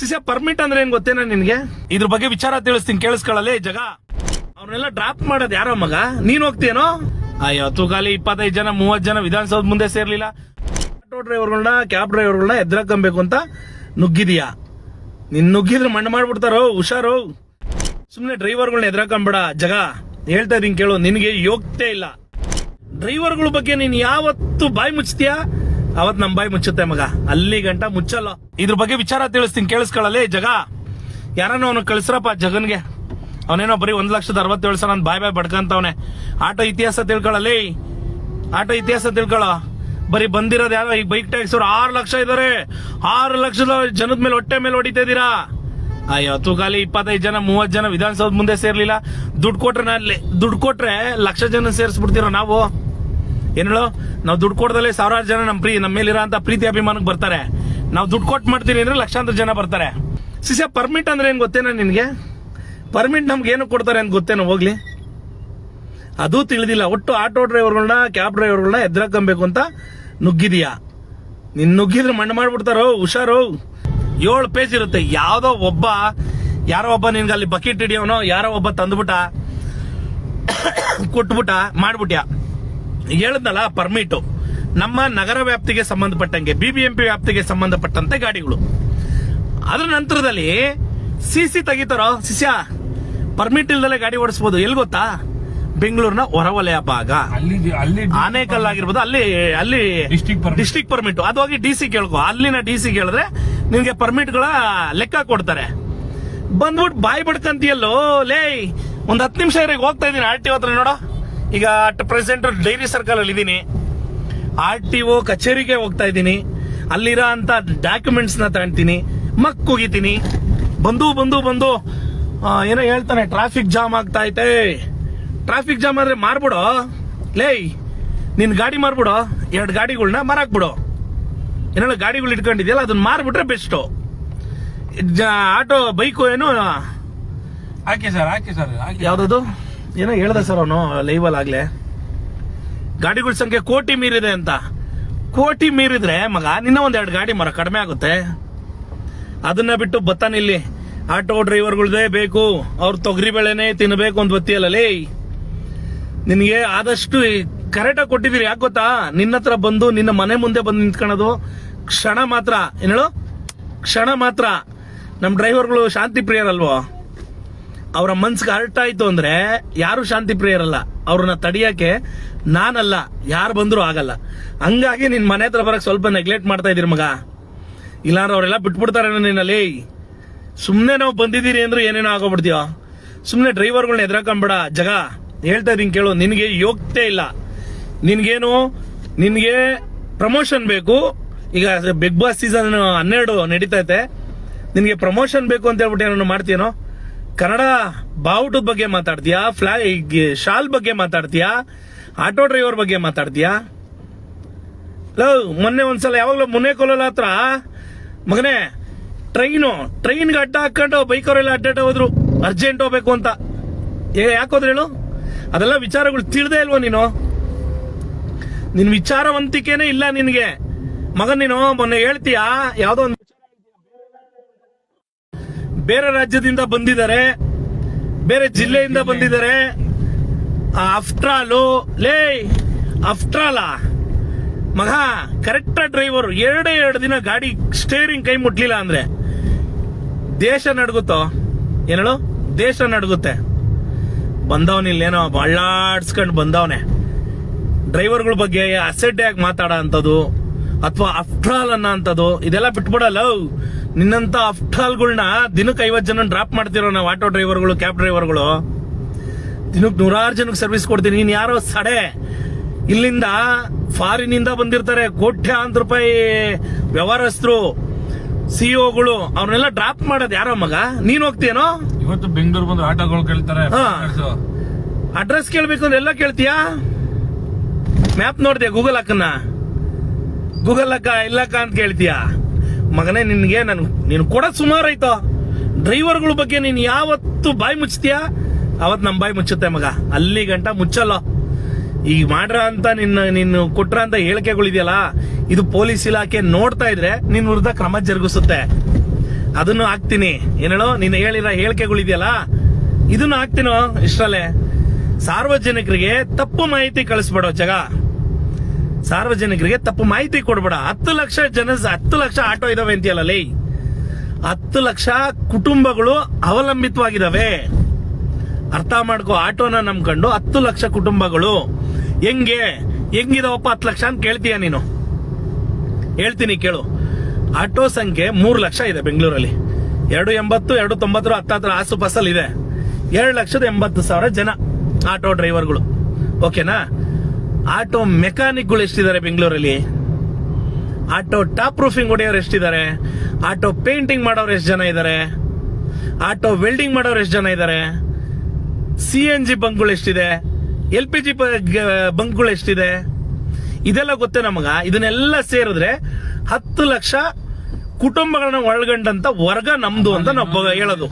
ಸಿಸ permit ಅಂದ್ರೆ ಏನ್ ಗೊತ್ತೇನ ನಿನ್ಗೆ? ಇದ್ರ ಬಗ್ಗೆ ವಿಚಾರ ತಿಳಿಸ್ತೀನಿ, ಕೇಳಿಸ್ಕೊಳ್ಳಲೇ ಜಗ. ಅವ್ರನ್ನೆಲ್ಲ ಡ್ರಾಪ್ ಮಾಡೋದ್ ಯಾರೋ ಮಗ? ನೀನ್ ಹೋಗ್ತೀಯನೋ? ಅಯ್ಯೋ ಖಾಲಿ ಇಪ್ಪತ್ತೈದು ಜನ, ಮೂವತ್ ಜನ ವಿಧಾನಸೌಧ ಮುಂದೆ ಸೇರ್ಲಿಲ್ಲ. ಆಟೋ ಡ್ರೈವರ್ಗಳನ್ನ ಕ್ಯಾಬ್ ಡ್ರೈವರ್ಗಳನ್ನ ಎದ್ರಕಂಬೇಕು ಅಂತ ನುಗ್ಗಿದೀಯಾ. ನಿನ್ ನುಗ್ಗಿದ್ರೆ ಮಣ್ಣು ಮಾಡ್ಬಿಡ್ತಾರೋ, ಹುಷಾರು? ಸುಮ್ನೆ ಡ್ರೈವರ್ಗಳನ್ನ ಎದ್ರಕಂಬೇಡ, ಜಗ. ಹೇಳ್ತಾ ಇದೀನಿ ಕೇಳು, ನಿನಗೆ ಯೋಗ್ಯತೆ ಇಲ್ಲ. ಡ್ರೈವರ್ಗಳ ಬಗ್ಗೆ ನೀನ್ ಯಾವತ್ತು ಬಾಯಿ ಮುಚ್ತೀಯಾ? ಅವತ್ ನಮ್ ಬಾಯಿ ಮುಚ್ಚುತ್ತೆ ಮಗ. ಅಲ್ಲಿ ಗಂಟ ಮುಚ್ಚಲ್ಲ. ಇದ್ರ ಬಗ್ಗೆ ವಿಚಾರ ತಿಳಿಸ್ತೀನಿ, ಕೇಳಿಸ್ಕೊಳ್ಳಲಿ ಜಗ. ಯಾರನ್ನ ಅವನು ಕಳಿಸ್ರಪ್ಪ ಜಗನ್ಗೆ. ಅವನೇನೋ ಬರೀ ಒಂದ್ ಲಕ್ಷದ ಅರವತ್ತೇಳು ಸಾವಿರ ಬಾಯ್ ಬಾಯ್ ಬಡ್ಕಂತವನೆ. ಆಟೋ ಇತಿಹಾಸ ತಿಳ್ಕೊಳ್ಳಲೇ. ಆಟೋ ಇತಿಹಾಸ ತಿಳ್ಕೊಳ್ಳೋ ಬರೀ ಬಂದಿರೋದು ಯಾರೋ ಈಗ ಬೈಕ್ ಟ್ಯಾಕ್ಸ್ ಅವ್ರು ಆರು ಲಕ್ಷ ಇದಾರೆ. ಆರು ಲಕ್ಷದ ಜನದ ಮೇಲೆ ಹೊಟ್ಟೆ ಮೇಲೆ ಹೊಡಿತಾ ಇದೀರಾ? ಅಯ್ಯೋ, ತೂಗಾಲಿ ಇಪ್ಪತ್ತೈದು ಜನ, ಮೂವತ್ ಜನ ವಿಧಾನಸೌಧ ಮುಂದೆ ಸೇರ್ಲಿಲ್ಲ. ದುಡ್ಡು ಕೊಟ್ರೆ ಅಲ್ಲಿ ದುಡ್ಡು ಕೊಟ್ರೆ ಲಕ್ಷ ಜನ ಸೇರಿಸ್ಬಿಡ್ತೀರೋ ನಾವು? ಏನ್ ಹೇಳು ನಾವು ದುಡ್ಡು ಕೊಡ್ದಲ್ಲೇ ಸಾವಿರಾರು ಜನ ನಮ್ಮ ಪ್ರೀ ನಮ್ಮ ಮೇಲಿರೋ ಅಂತ ಪ್ರೀತಿ ಅಭಿಮಾನಕ್ಕೆ ಬರ್ತಾರೆ. ನಾವು ದುಡ್ಡು ಕೊಟ್ಟು ಮಾಡ್ತೀನಿ ಅಂದ್ರೆ ಲಕ್ಷಾಂತರ ಜನ ಬರ್ತಾರೆ. ಸಿಸ ಪರ್ಮಿಟ್ ಅಂದ್ರೆ ಏನು ಗೊತ್ತೇನ ನಿನಗೆ? ಪರ್ಮಿಟ್ ನಮ್ಗೆ ಏನು ಕೊಡ್ತಾರೆ ಅಂತ ಗೊತ್ತೇನೋ? ಹೋಗ್ಲಿ. ಅದು ತಿಳಿದಿಲ್ಲ. ಒಟ್ಟು ಆಟೋ ಡ್ರೈವರ್ಗಳನ್ನ ಕ್ಯಾಬ್ ಡ್ರೈವರ್ಗಳನ್ನ ಎದ್ರಕಂಬೇಕು ಅಂತ ನುಗ್ಗಿದೀಯಾ? ನಿನ್ ನುಗ್ಗಿದ್ರೆ ಮಣ್ಣು ಮಾಡ್ಬಿಡ್ತಾರೋ? ಹುಷಾರು. ಏಳು ಪೇಜ್ ಇರುತ್ತೆ. ಯಾವುದೋ ಒಬ್ಬ, ಯಾರೋ ಒಬ್ಬ ನಿನ್ಗೆ ಅಲ್ಲಿ ಬಕೆಟ್ ಹಿಡಿಯೋನೋ, ಯಾರೋ ಒಬ್ಬ ತಂದ್ಬಿಟ್ಟ, ಕೊಟ್ಬಿಟ್ಟ, ಮಾಡ್ಬಿಟ್ಯಾ? ಹೇಳದ್ನಲ್ಲ ಪರ್ಮಿಟ್ ನಮ್ಮ ನಗರ ವ್ಯಾಪ್ತಿಗೆ ಸಂಬಂಧಪಟ್ಟಂಗೆ ಬಿಬಿಎಂಪಿ ವ್ಯಾಪ್ತಿಗೆ ಸಂಬಂಧಪಟ್ಟಂತೆ ಗಾಡಿಗಳು. ಅದರ ನಂತರದಲ್ಲಿ ಸಿಸಿ ತೆಗಿತಾರೋ? ಸಿಸ್ಯಾ ಪರ್ಮಿಟ್ ಇಲ್ದಲೆ ಗಾಡಿ ಓಡಿಸ್ಬೋದು. ಎಲ್ಲಿ ಗೊತ್ತಾ? ಬೆಂಗಳೂರಿನ ಹೊರವಲಯ ಭಾಗ. ಆನೇಕಲ್ ಆಗಿರ್ಬೋದು. ಅಲ್ಲಿ ಅಲ್ಲಿ. ಡಿಸ್ಟಿಕ್ ಪರ್ಮಿಟ್ ಅದು ಹೋಗಿ ಡಿ ಸಿ ಕೇಳ್ಕೊ. ಅಲ್ಲಿನ ಡಿ ಸಿ ಕೇಳಿದ್ರೆ ನಿನ್ಗೆ ಪರ್ಮಿಟ್ಗಳ ಲೆಕ್ಕ ಕೊಡ್ತಾರೆ. ಬಂದ್ಬಿಟ್ಟು ಬಾಯ್ ಬಡ್ಕಂತೀಯಲ್ಲೋ? ಲೇ ಒಂದ್ ಹತ್ತು ನಿಮಿಷ ಇರೋ ಹೋಗ್ತಾ ಇದೀನಿ. ಆರ್ ಟಿ ಹತ್ರ ನೋಡೋ. ಈಗ ಅಟ್ ಪ್ರೆಸೆಂಟ್ ಡೈರಿ ಸರ್ಕಲ್ ಅಲ್ಲಿ ಇದೀನಿ ಆರ್ ಟಿ ಒ ಕಚೇರಿಗೆ ಹೋಗ್ತಾ ಇದ್ದೀನಿ. ಅಲ್ಲಿರೋ ಅಂತ ಡಾಕ್ಯುಮೆಂಟ್ಸ್ನ ತಗೊಂತೀನಿ. ಮಕ್ ಕುಗಿತೀನಿ ಬಂದು ಬಂದು ಬಂದು ಏನೋ ಹೇಳ್ತಾನೆ ಟ್ರಾಫಿಕ್ ಜಾಮ್ ಆಗ್ತಾ ಐತೆ. ಟ್ರಾಫಿಕ್ ಜಾಮ್ ಆದ್ರೆ ಮಾರ್ಬಿಡೋ? ಲೇಯ್ ನಿನ್ ಗಾಡಿ ಮಾರ್ಬಿಡೋ? ಎರಡು ಗಾಡಿಗಳನ್ನ ಮಾರಾಕ್ಬಿಡು. ಏನಾದ್ರು ಗಾಡಿಗಳು ಇಟ್ಕೊಂಡಿದ್ಯಲ್ಲ ಅದನ್ನ ಮಾರ್ಬಿಟ್ರೆ ಬೆಸ್ಟ್ ಆಟೋ ಬೈಕು ಏನು ಹಾಕಿ ಸರ್ ಹಾಕಿ ಸರ್ ಯಾವ್ದದು? ಏನೋ ಹೇಳ್ದ ಸರ್ ಅವನು ಲೈವಲ್ ಆಗ್ಲೇ. ಗಾಡಿಗಳ ಸಂಖ್ಯೆ ಕೋಟಿ ಮೀರಿದೆ ಅಂತ. ಕೋಟಿ ಮೀರಿದ್ರೆ ಮಗ, ನಿನ್ನ ಒಂದ್ ಎರಡು ಗಾಡಿ ಮರ ಕಡಿಮೆ ಆಗುತ್ತೆ. ಅದನ್ನ ಬಿಟ್ಟು ಬತ್ತಾನ ಇಲ್ಲಿ ಆಟೋ ಡ್ರೈವರ್ಗಳ್ದೇ ಬೇಕು. ಅವ್ರ ತೊಗರಿ ಬೆಳೆನೆ ತಿನ್ಬೇಕು ಅಂತ ಬತ್ತಿಯಲ್ಲ ನಿನಗೆ ಆದಷ್ಟು ಕರೆಕ್ಟಾಗಿ ಕೊಟ್ಟಿದ್ದೀರಿ, ಯಾಕೆ ಗೊತ್ತಾ? ನಿನ್ನ ಹತ್ರ ಬಂದು, ನಿನ್ನ ಮನೆ ಮುಂದೆ ಬಂದು ನಿಂತ್ಕೊಳ್ಳೋದು ಕ್ಷಣ ಮಾತ್ರ. ಏನೇಳು ಕ್ಷಣ ಮಾತ್ರ. ನಮ್ಮ ಡ್ರೈವರ್ಗಳು ಶಾಂತಿ ಪ್ರಿಯರಲ್ವೋ? ಅವರ ಮನ್ಸಿಗೆ ಹರ್ಟ್ ಆಯ್ತು ಅಂದ್ರೆ ಯಾರು ಶಾಂತಿ ಪ್ರಿಯರಲ್ಲ, ಅವ್ರನ್ನ ತಡಿಯಕ್ಕೆ ನಾನಲ್ಲ, ಯಾರು ಬಂದ್ರು ಆಗಲ್ಲ. ಹಂಗಾಗಿ ನಿನ್ ಮನೆ ಹತ್ರ ಬರಕ್ ಸ್ವಲ್ಪ ನೆಗ್ಲೆಕ್ಟ್ ಮಾಡ್ತಾ ಇದೀರಿ ಮಗ. ಇಲ್ಲಾಂದ್ರೆ ಅವರೆಲ್ಲ ಬಿಟ್ಬಿಡ್ತಾರೆ ನಿನ್ನಲ್ಲಿ. ಸುಮ್ಮನೆ ನಾವು ಬಂದಿದ್ದೀರಿ ಅಂದ್ರೆ ಏನೇನೋ ಆಗೋಗ್ಬಿಡ್ತೀವ ಸುಮ್ಮನೆ ಡ್ರೈವರ್ಗಳನ್ನ ಎದ್ರಕೊಂಬೇಡ, ಜಗ. ಹೇಳ್ತಾ ಇದೀನಿ ಕೇಳು, ನಿನಗೆ ಯೋಗ್ಯತೆ ಇಲ್ಲ. ನಿನ್ಗೇನು, ನಿನಗೆ ಪ್ರಮೋಷನ್ ಬೇಕು. ಈಗ ಬಿಗ್ ಬಾಸ್ ಸೀಸನ್ ಹನ್ನೆರಡು ನಡೀತೈತೆ. ನಿನಗೆ ಪ್ರಮೋಷನ್ ಬೇಕು ಅಂತ ಹೇಳ್ಬಿಟ್ಟು ಏನೋ ಮಾಡ್ತೀಯನೋ? ಕನ್ನಡ ಬಾವುಟದ ಬಗ್ಗೆ ಮಾತಾಡ್ತೀಯಾ? ಫ್ಲಾ ಶಾಲ್ ಬಗ್ಗೆ ಮಾತಾಡ್ತೀಯಾ? ಆಟೋ ಡ್ರೈವರ್ ಬಗ್ಗೆ ಮಾತಾಡ್ತೀಯಾ? ಲವ್ ಮೊನ್ನೆ ಒಂದ್ಸಲ ಯಾವಾಗ್ಲೂ ಮೊನ್ನೆ ಕೊಲ್ಲ ಹತ್ರ, ಮಗನೇ, ಟ್ರೈನು, ಟ್ರೈನ್ಗೆ ಅಡ್ಡ ಹಾಕೊಂಡು ಬೈಕವರೆಲ್ಲ ಅಡ್ಡಾಟ ಹೋದ್ರು. ಅರ್ಜೆಂಟ್ ಹೋಗ್ಬೇಕು ಅಂತ. ಯಾಕೋದ್ರು ಹೇಳು? ಅದೆಲ್ಲ ವಿಚಾರಗಳು ತಿಳಿದೇ ಇಲ್ವೋ ನೀನು? ನಿನ್ ವಿಚಾರವಂತಿಕೆನೇ ಇಲ್ಲ ನಿನಗೆ. ಮಗನ್ ನೀನು, ಮೊನ್ನೆ ಹೇಳ್ತೀಯಾ? ಯಾವುದೋ ಒಂದು ಬೇರೆ ರಾಜ್ಯದಿಂದ ಬಂದಿದ್ದಾರೆ ಬೇರೆ ಜಿಲ್ಲೆಯಿಂದ ಬಂದಿದ್ದಾರೆ. ಅಫ್ಟ್ರಾಲು ಲೇ ಅಫ್ಟ್ರಾಲ. ಮಗ ಕರೆಕ್ಟ್ ಡ್ರೈವರ್ ಎರಡೇ ಎರಡು ದಿನ ಗಾಡಿ ಸ್ಟೇರಿಂಗ್ ಕೈ ಮುಟ್ಲಿಲ್ಲ ಅಂದ್ರೆ. ದೇಶ ನಡ್ಗುತ್ತೋ? ಏನೇಳು? ದೇಶ ನಡ್ಗುತ್ತೆ. ಬಂದವನಿಲ್ಲೇನೋ ಬಳ್ಳಾಡ್ಸ್ಕೊಂಡ್ ಬಂದವನೆ. ಡ್ರೈವರ್ಗಳ ಬಗ್ಗೆ ಅಸೆಡ್ ಆಗಿ ಮಾತಾಡೋ ಅಂಥದ್ದು ಅಥವಾ ಅಫ್ಟ್ರಾಲ್ ಅನ್ನೋ ಅಂಥದ್ದು ಇದೆಲ್ಲ ಬಿಟ್ಬಿಡಲ್ಲ. ನಿನ್ನಂತ ಅಫ್ಟಾಲ್ಗಳನ್ನ ದಿನಕ್ಕೆ ಐವತ್ತು ಜನ ಡ್ರಾಪ್ ಮಾಡ್ತಿರೋ ನಾವು ಆಟೋ ಡ್ರೈವರ್ಗಳು ಕ್ಯಾಬ್ ಡ್ರೈವರ್ಗಳು ದಿನಕ್ಕೆ ನೂರಾರು ಜನಕ್ಕೆ ಸರ್ವಿಸ್ ಕೊಡ್ತೀನಿ. ನೀನ್ ಯಾರೋ ಸಡೆ. ಇಲ್ಲಿಂದ ಫಾರಿನಿಂದ ಬಂದಿರ್ತಾರೆ. ಕೋಟ್ಯಾಂತರ ರೂಪಾಯಿ ವ್ಯವಹಾರಸ್ಥರು ಸಿಇಒಗಳು ಅವ್ರನ್ನೆಲ್ಲ ಡ್ರಾಪ್ ಮಾಡೋದು ಯಾರೋ ಮಗ? ನೀನ್ ಹೋಗ್ತೀಯನೋ? ಇವತ್ತು ಬೆಂಗಳೂರು ಬಂದು ಆಟೋಗಳು ಕೇಳ್ತಾರೆ. ಅಡ್ರೆಸ್ ಕೇಳ್ಬೇಕು ಅಂದ್ರೆ ಎಲ್ಲ ಕೇಳ್ತೀಯಾ? ಮ್ಯಾಪ್ ನೋಡ್ತೀಯ ಗೂಗಲ್ ಅಕ್ಕನ ಗೂಗಲ್ ಅಕ್ಕ ಇಲ್ಲಕ್ಕ ಅಂತ ಕೇಳ್ತೀಯ? ಮಗನೇ, ನಿನ್ಗೆ ನನ್ ನೀನು ಕೊಡ ಸುಮಾರು ಆಯ್ತು? ಡ್ರೈವರ್ಗಳ ಬಗ್ಗೆ ನೀನು ಯಾವತ್ತು ಬಾಯಿ ಮುಚ್ತೀಯಾ? ಅವತ್ತು ನಮ್ಮ ಬಾಯಿ ಮುಚ್ಚುತ್ತೆ ಮಗ. ಅಲ್ಲಿ ಗಂಟ ಮುಚ್ಚಲ್ಲ. ಈಗ ಮಾಡ್ರ ಅಂತ ನಿನ್ನ ನೀನು ಕೊಟ್ರ ಅಂತ ಹೇಳಿಕೆಗಳಿದೆಯಲ್ಲ ಇದು ಪೊಲೀಸ್ ಇಲಾಖೆ ನೋಡ್ತಾ ಇದ್ರೆ ನಿನ್ನ ವಿರುದ್ಧ ಕ್ರಮ ಜರುಗಿಸುತ್ತೆ. ಅದನ್ನು ಹಾಕ್ತೀನಿ. ಏನೇಳೋ ನೀನು ಹೇಳಿರೋ ಹೇಳಿಕೆಗಳಿದೆಯಲ್ಲ ಇದನ್ನು ಹಾಕ್ತೀನೋ ಇಷ್ಟರಲ್ಲೇ. ಸಾರ್ವಜನಿಕರಿಗೆ ತಪ್ಪು ಮಾಹಿತಿ ಕಳಿಸ್ಬೇಡೋ ಜಗ. ಸಾರ್ವಜನಿಕರಿಗೆ ತಪ್ಪು ಮಾಹಿತಿ ಕೊಡ್ಬೇಡ. ಹತ್ತು ಲಕ್ಷ ಜನ, ಹತ್ತು ಲಕ್ಷ ಆಟೋ ಇದಾವೆ ಅಂತೀಯಲ್ಲ ಲೇ. ಹತ್ತು ಲಕ್ಷ ಕುಟುಂಬಗಳು ಅವಲಂಬಿತವಾಗಿದಾವೆ. ಅರ್ಥ ಮಾಡ್ಕೋ, ಆಟೋನ ನಂಬ್ಕೊಂಡು ಹತ್ತು ಲಕ್ಷ ಕುಟುಂಬಗಳು. ಹೆಂಗೆ? ಹೆಂಗಿದಾವಪ್ಪ ಹತ್ತು ಲಕ್ಷ ಅಂತ ಕೇಳ್ತೀಯ ನೀನು? ಹೇಳ್ತೀನಿ, ಕೇಳು. ಆಟೋ ಸಂಖ್ಯೆ ಮೂರು ಲಕ್ಷ ಇದೆ ಬೆಂಗಳೂರಲ್ಲಿ. ಎರಡು ಎಂಬತ್ತು, ಎರಡು ತೊಂಬತ್ತರ, ಹತ್ತತ್ರ ಆಸುಪಾಸಲ್ಲಿ ಇದೆ ಎರಡು ಲಕ್ಷದ ಎಂಬತ್ತು ಸಾವಿರ ಜನ ಆಟೋ ಡ್ರೈವರ್ಗಳು. ಓಕೆನಾ? ಆಟೋ ಮೆಕ್ಯಾನಿಕ್ಗಳು ಎಷ್ಟಿದ್ದಾರೆ ಬೆಂಗಳೂರಲ್ಲಿ? ಆಟೋ ಟಾಪ್ ಪ್ರೂಫಿಂಗ್ ಹೊಡೆಯೋರು ಎಷ್ಟಿದ್ದಾರೆ? ಆಟೋ ಪೇಂಟಿಂಗ್ ಮಾಡೋರು ಎಷ್ಟು ಜನ ಇದ್ದಾರೆ? ಆಟೋ ವೆಲ್ಡಿಂಗ್ ಮಾಡೋರು ಎಷ್ಟು ಜನ ಇದ್ದಾರೆ? ಸಿ ಎನ್ ಜಿ ಬಂಕ್ಗಳು ಎಷ್ಟಿದೆ? ಎಲ್ ಪಿ ಜಿ ಬಂಕ್ಗಳು ಎಷ್ಟಿದೆ? ಇದೆಲ್ಲ ಗೊತ್ತೇ ನಮಗ? ಇದನ್ನೆಲ್ಲ ಸೇರಿದ್ರೆ ಹತ್ತು ಲಕ್ಷ ಕುಟುಂಬಗಳನ್ನ ಒಳಗೊಂಡಂತ ವರ್ಗ ನಮ್ದು ಅಂತ ನಾವು ಹೇಳೋದು.